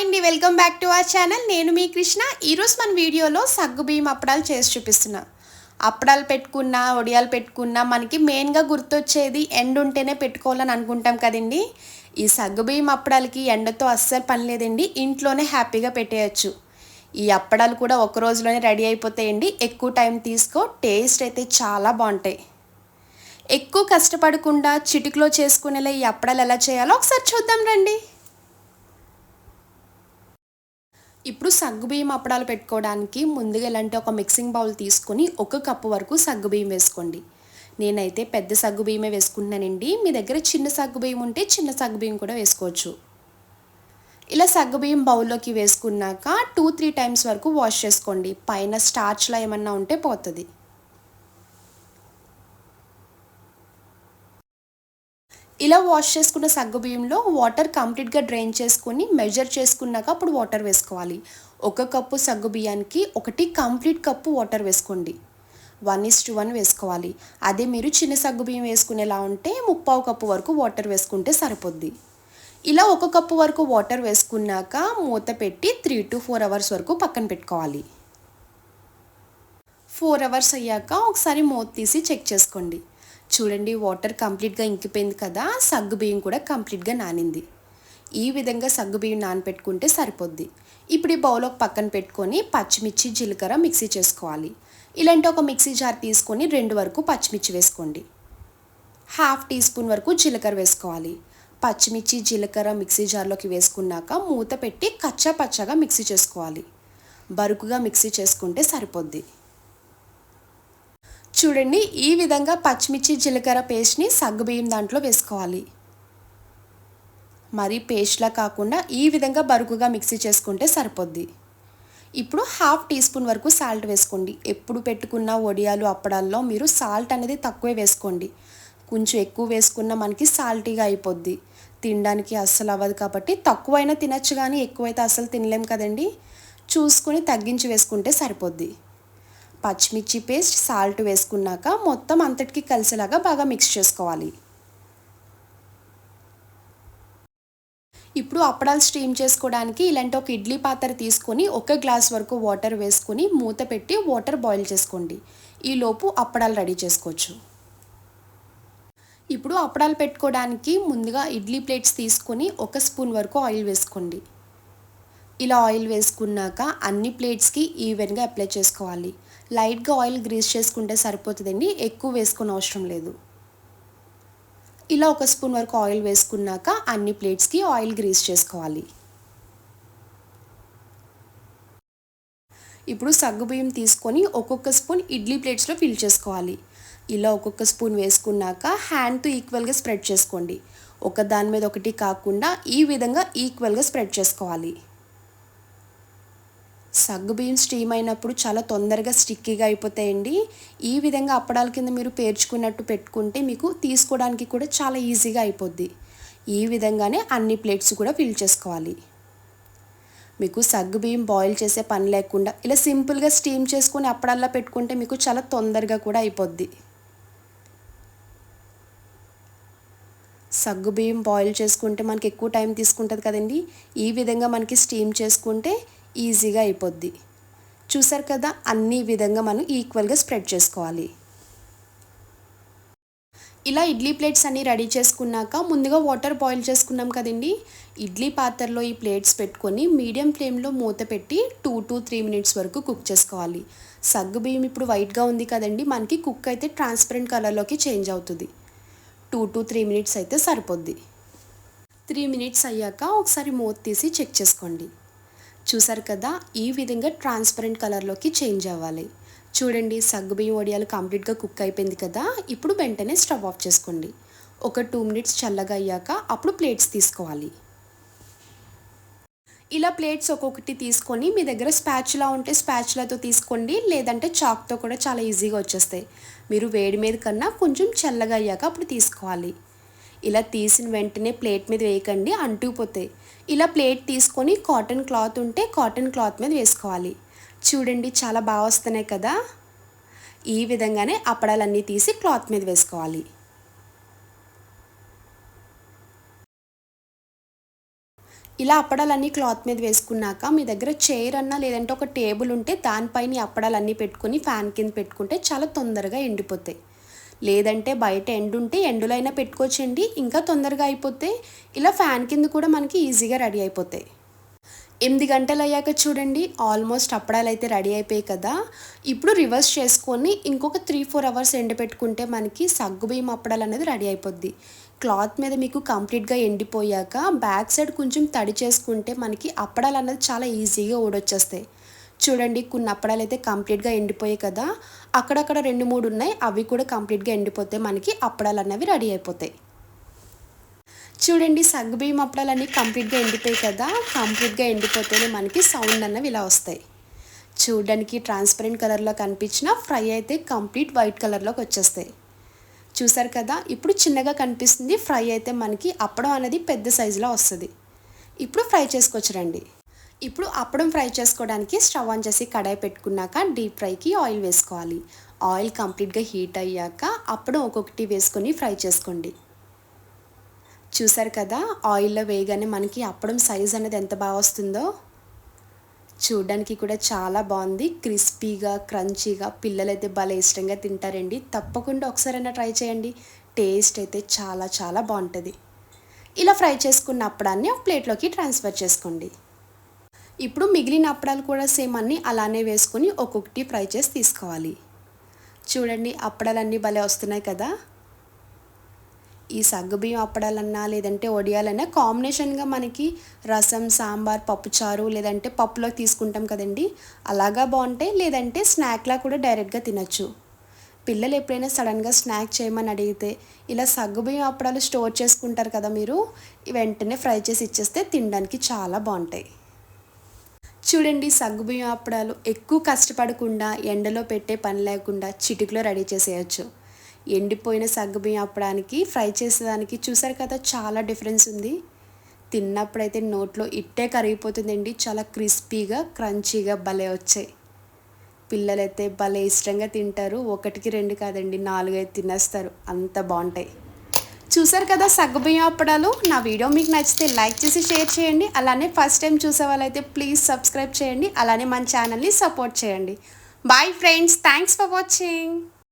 Hi అండి welcome back to our channel. నేను మీ కృష్ణ. ఈరోజు మన వీడియోలో సగ్గు బియ్యం అప్పడాలు చేసి చూపిస్తున్నా. అప్పడాలు పెట్టుకున్నా వడియాలు పెట్టుకున్నా మనకి మెయిన్గా గుర్తొచ్చేది ఎండ ఉంటేనే పెట్టుకోవాలని అనుకుంటాం కదండి. ఈ సగ్గు బియ్యం అప్పడాలకి ఎండతో అస్సలు పని లేదండి. ఇంట్లోనే హ్యాపీగా పెట్టేయచ్చు. ఈ అప్పడాలు కూడా ఒక రోజులోనే రెడీ అయిపోతాయండి. ఎక్కువ టైం తీసుకో టేస్ట్ అయితే చాలా బాగుంటాయి. ఎక్కువ కష్టపడకుండా చిటికలో చేసుకునేలా ఈ అప్పడాలు ఎలా చేయాలో ఒకసారి చూద్దాం రండి. ఇప్పుడు సగ్గుబియ్యం అప్పడాలు పెట్టుకోవడానికి ముందుగా ఇలాంటి ఒక మిక్సింగ్ బౌల్ తీసుకొని ఒక కప్పు వరకు సగ్గుబియ్యం వేసుకోండి. నేనైతే పెద్ద సగ్గుబియ్యమే వేసుకుంటున్నానండి. మీ దగ్గర చిన్న సగ్గుబియ్యం ఉంటే చిన్న సగ్గుబియ్యం కూడా వేసుకోవచ్చు. ఇలా సగ్గుబియ్యం బౌల్లోకి వేసుకున్నాక టూ త్రీ టైమ్స్ వరకు వాష్ చేసుకోండి. పైన స్టార్చ్లో ఏమన్నా ఉంటే పోతుంది. ఇలా వాష్ చేసుకున్న సగ్గుబియ్యంలో వాటర్ కంప్లీట్గా డ్రైన్ చేసుకుని మెజర్ చేసుకున్నాక అప్పుడు వాటర్ వేసుకోవాలి. ఒక కప్పు సగ్గుబియ్యానికి ఒకటి కంప్లీట్ కప్పు వాటర్ వేసుకోండి. వన్ ఇస్ టు వన్ వేసుకోవాలి. అదే మీరు చిన్న సగ్గుబియ్యం వేసుకునేలా ఉంటే ముప్పావు కప్పు వరకు వాటర్ వేసుకుంటే సరిపోద్ది. ఇలా ఒక కప్పు వరకు వాటర్ వేసుకున్నాక మూత పెట్టి త్రీ టు ఫోర్ అవర్స్ వరకు పక్కన పెట్టుకోవాలి. ఫోర్ అవర్స్ అయ్యాక ఒకసారి మూత తీసి చెక్ చేసుకోండి. చూడండి వాటర్ కంప్లీట్గా ఇంకిపోయింది కదా సగ్గు బియ్యం కూడా కంప్లీట్గా నానింది. ఈ విధంగా సగ్గు బియ్యం నానపెట్టుకుంటే సరిపోద్ది. ఇప్పుడు ఈ బౌల్ ఒక పక్కన పెట్టుకొని పచ్చిమిర్చి జీలకర్ర మిక్సీ చేసుకోవాలి. ఇలాంటి ఒక మిక్సీ జార్ తీసుకొని రెండు వరకు పచ్చిమిర్చి వేసుకోండి. హాఫ్ టీ స్పూన్ వరకు జీలకర్ర వేసుకోవాలి. పచ్చిమిర్చి జీలకర్ర మిక్సీ జార్లోకి వేసుకున్నాక మూత పెట్టి కచ్చా పచ్చగా మిక్సీ చేసుకోవాలి. బరుకుగా మిక్సీ చేసుకుంటే సరిపోద్ది. చూడండి ఈ విధంగా పచ్చిమిర్చి జీలకర్ర పేస్ట్ని సగ్గుబియ్యం దాంట్లో వేసుకోవాలి. మరి పేస్ట్లా కాకుండా ఈ విధంగా బరుకుగా మిక్సీ చేసుకుంటే సరిపోద్ది. ఇప్పుడు హాఫ్ టీ స్పూన్ వరకు సాల్ట్ వేసుకోండి. ఎప్పుడు పెట్టుకున్న వడియాలు అప్పడాల్లో మీరు సాల్ట్ అనేది తక్కువే వేసుకోండి. కొంచెం ఎక్కువ వేసుకున్న మనకి సాల్టీగా అయిపోద్ది. తినడానికి అస్సలు అవ్వదు కాబట్టి తక్కువైనా తినచ్చు కానీ ఎక్కువైతే అస్సలు తినలేం కదండి. చూసుకొని తగ్గించి వేసుకుంటే సరిపోద్ది. పచ్చిమిర్చి పేస్ట్ సాల్ట్ వేసుకున్నాక మొత్తం అంతటికి కలిసేలాగా బాగా మిక్స్ చేసుకోవాలి. ఇప్పుడు అప్పడాలు స్టీమ్ చేసుకోవడానికి ఇలాంటి ఒక ఇడ్లీ పాత్ర తీసుకొని ఒక గ్లాస్ వరకు వాటర్ వేసుకొని మూత పెట్టి వాటర్ బాయిల్ చేసుకోండి. ఈలోపు అప్పడాలు రెడీ చేసుకోవచ్చు. ఇప్పుడు అప్పడాలు పెట్టుకోవడానికి ముందుగా ఇడ్లీ ప్లేట్స్ తీసుకొని ఒక స్పూన్ వరకు ఆయిల్ వేసుకోండి. ఇలా ఆయిల్ వేసుకున్నాక అన్ని ప్లేట్స్కి ఈవెన్గా అప్లై చేసుకోవాలి. లైట్గా ఆయిల్ గ్రీస్ చేసుకుంటే సరిపోతుందండి. ఎక్కువ వేసుకుని అవసరం లేదు. ఇలా ఒక స్పూన్ వరకు ఆయిల్ వేసుకున్నాక అన్ని ప్లేట్స్కి ఆయిల్ గ్రీస్ చేసుకోవాలి. ఇప్పుడు సగ్గుబియ్యం తీసుకొని ఒక్కొక్క స్పూన్ ఇడ్లీ ప్లేట్స్లో ఫిల్ చేసుకోవాలి. ఇలా ఒక్కొక్క స్పూన్ వేసుకున్నాక హ్యాండ్తో ఈక్వల్గా స్ప్రెడ్ చేసుకోండి. ఒక దాని మీద ఒకటి కాకుండా ఈ విధంగా ఈక్వల్గా స్ప్రెడ్ చేసుకోవాలి. సగ్గుబియ్యం స్టీమ్ అయినప్పుడు చాలా తొందరగా స్టిక్కీగా అయిపోతాయండి. ఈ విధంగా అప్పడాల కింద మీరు పేర్చుకున్నట్టు పెట్టుకుంటే మీకు తీసుకోవడానికి కూడా చాలా ఈజీగా అయిపోద్ది. ఈ విధంగానే అన్ని ప్లేట్స్ కూడా ఫిల్ చేసుకోవాలి. మీకు సగ్గుబియ్యం బాయిల్ చేసే పని లేకుండా ఇలా సింపుల్గా స్టీమ్ చేసుకొని అప్పడల్లా పెట్టుకుంటే మీకు చాలా తొందరగా కూడా అయిపోద్ది. సగ్గుబియ్యం బాయిల్ చేసుకుంటే మనకి ఎక్కువ టైం తీసుకుంటుంది కదండి. ఈ విధంగా మనకి స్టీమ్ చేసుకుంటే ఈజీగా అయిపోద్ది. చూసారు కదా అన్ని విధంగా మనం ఈక్వల్గా స్ప్రెడ్ చేసుకోవాలి. ఇలా ఇడ్లీ ప్లేట్స్ అన్నీ రెడీ చేసుకున్నాక ముందుగా వాటర్ బాయిల్ చేసుకున్నాం కదండి. ఇడ్లీ పాత్రలో ఈ ప్లేట్స్ పెట్టుకొని మీడియం ఫ్లేమ్లో మూత పెట్టి టూ టు త్రీ మినిట్స్ వరకు కుక్ చేసుకోవాలి. సగ్గు బియ్యం ఇప్పుడు వైట్గా ఉంది కదండి మనకి కుక్ అయితే ట్రాన్స్పరెంట్ కలర్లోకి చేంజ్ అవుతుంది. టూ టు త్రీ మినిట్స్ అయితే సరిపోద్ది. త్రీ మినిట్స్ అయ్యాక ఒకసారి మూత తీసి చెక్ చేసుకోండి. చూసారు కదా ఈ విధంగా ట్రాన్స్పరెంట్ కలర్లోకి చేంజ్ అవ్వాలి. చూడండి సగ్గుబియ్యం వడియాలు కంప్లీట్గా కుక్ అయిపోయింది కదా ఇప్పుడు వెంటనే స్టవ్ ఆఫ్ చేసుకోండి. ఒక టూ మినిట్స్ చల్లగా అయ్యాక అప్పుడు ప్లేట్స్ తీసుకోవాలి. ఇలా ప్లేట్స్ ఒక్కొక్కటి తీసుకొని మీ దగ్గర స్పాచ్లా ఉంటే స్పాచ్లతో తీసుకోండి లేదంటే చాక్తో కూడా చాలా ఈజీగా వచ్చేస్తాయి. మీరు వేడి మీద కన్నా కొంచెం చల్లగా అయ్యాక అప్పుడు తీసుకోవాలి. ఇలా తీసిన వెంటనే ప్లేట్ మీద వేయకండి అంటుకుపోతాయి. ఇలా ప్లేట్ తీసుకొని కాటన్ క్లాత్ ఉంటే కాటన్ క్లాత్ మీద వేసుకోవాలి. చూడండి చాలా బాగా వస్తున్నాయి కదా. ఈ విధంగానే అప్పడాలన్నీ తీసి క్లాత్ మీద వేసుకోవాలి. ఇలా అప్పడాలన్నీ క్లాత్ మీద వేసుకున్నాక మీ దగ్గర చైర్ అన్నా లేదంటే ఒక టేబుల్ ఉంటే దానిపైన అప్పడాలన్నీ పెట్టుకొని ఫ్యాన్ కింద పెట్టుకుంటే చాలా తొందరగా ఎండిపోతాయి. లేదంటే బయట ఎండు ఉంటే ఎండులో అయినా పెట్టుకోవచ్చండి. ఇంకా తొందరగా అయిపోతే ఇలా ఫ్యాన్ కింద కూడా మనకి ఈజీగా రెడీ అయిపోతాయి. ఎనిమిది గంటలు అయ్యాక చూడండి ఆల్మోస్ట్ అప్పడాలు అయితే రెడీ అయిపోయాయి కదా. ఇప్పుడు రివర్స్ చేసుకొని ఇంకొక త్రీ ఫోర్ అవర్స్ ఎండబెట్టుకుంటే మనకి సగ్గుబియ్యం అప్పడాలు అనేది రెడీ అయిపోద్ది. క్లాత్ మీద మీకు కంప్లీట్గా ఎండిపోయాక బ్యాక్ సైడ్ కొంచెం తడి చేసుకుంటే మనకి అప్పడాలు అనేది చాలా ఈజీగా ఊడొచ్చేస్తాయి. చూడండి కొన్ని అప్పడాలు అయితే కంప్లీట్గా ఎండిపోయాయి కదా. అక్కడక్కడ రెండు మూడు ఉన్నాయి అవి కూడా కంప్లీట్గా ఎండిపోతే మనకి అప్పడాలు అనేవి రెడీ అయిపోతాయి. చూడండి సగ్గుబియ్యం అప్పడాలన్నీ కంప్లీట్గా ఎండిపోయాయి కదా. కంప్లీట్గా ఎండిపోతేనే మనకి సౌండ్ అన్నవి ఇలా వస్తాయి. చూడడానికి ట్రాన్స్పరెంట్ కలర్లో కనిపించిన ఫ్రై అయితే కంప్లీట్ వైట్ కలర్లోకి వచ్చేస్తాయి. చూసారు కదా ఇప్పుడు చిన్నగా కనిపిస్తుంది ఫ్రై అయితే మనకి అప్పడం అనేది పెద్ద సైజులో వస్తుంది. ఇప్పుడు ఫ్రై చేసుకోవచ్చు రండి. ఇప్పుడు అప్పడం ఫ్రై చేసుకోవడానికి స్టవ్ ఆన్ చేసి కడాయి పెట్టుకున్నాక డీప్ ఫ్రైకి ఆయిల్ వేసుకోవాలి. ఆయిల్ కంప్లీట్గా హీట్ అయ్యాక అప్పడం ఒక్కొక్కటి వేసుకొని ఫ్రై చేసుకోండి. చూసారు కదా ఆయిల్లో వేయగానే మనకి అప్పడం సైజ్ అనేది ఎంత బాగా వస్తుందో? చూడడానికి కూడా చాలా బాగుంది. క్రిస్పీగా క్రంచీగా పిల్లలైతే భలే ఇష్టంగా తింటారండి. తప్పకుండా ఒకసారైనా ట్రై చేయండి. టేస్ట్ అయితే చాలా చాలా బాగుంటుంది. ఇలా ఫ్రై చేసుకున్న అప్పడాన్ని ఒక ప్లేట్లోకి ట్రాన్స్ఫర్ చేసుకోండి. ఇప్పుడు మిగిలిన అప్పడాలు కూడా సేమ్ అన్నీ అలానే వేసుకొని ఒక్కొక్కటి ఫ్రై చేసి తీసుకోవాలి. చూడండి అప్పడాలన్నీ భలే వస్తున్నాయి కదా. ఈ సగ్గుబియ్యం అప్పడాలన్నా లేదంటే వడియాలన్నా కాంబినేషన్గా మనకి రసం సాంబార్ పప్పుచారు లేదంటే పప్పులో తీసుకుంటాం కదండి. అలాగా బాగుంటాయి లేదంటే స్నాక్లా కూడా డైరెక్ట్గా తినచ్చు. పిల్లలు ఎప్పుడైనా సడన్గా స్నాక్ చేయమని అడిగితే ఇలా సగ్గుబియ్యం అప్పడాలు స్టోర్ చేసుకుంటారు కదా మీరు వెంటనే ఫ్రై చేసి ఇచ్చేస్తే తినడానికి చాలా బాగుంటాయి. చూడండి సగ్గుబియ్యం అప్పడాలు ఎక్కువ కష్టపడకుండా ఎండలో పెట్టే పని లేకుండా చిటికలో రెడీ చేసేయచ్చు. ఎండిపోయిన సగ్గుబియ్యం అప్పడానికి ఫ్రై చేసేదానికి చూసారు కదా చాలా డిఫరెన్స్ ఉంది. తిన్నప్పుడైతే నోట్లో ఇట్టే కరిగిపోతుందండి చాలా క్రిస్పీగా క్రంచీగా భలే వచ్చాయి. పిల్లలైతే భలే ఇష్టంగా తింటారు ఒకటికి రెండు కాదండి నాలుగైదు తినేస్తారు అంత బాగుంటాయి. చూసారు కదా సగ్గుబియ్యం అప్పడాలు? నా వీడియో మీకు నచ్చితే లైక్ చేసి షేర్ చేయండి. అలానే ఫస్ట్ టైం చూసే వాళ్ళైతే ప్లీజ్ సబ్స్క్రైబ్ చేయండి. అలానే మన ఛానల్ని సపోర్ట్ చేయండి. Bye friends thanks for watching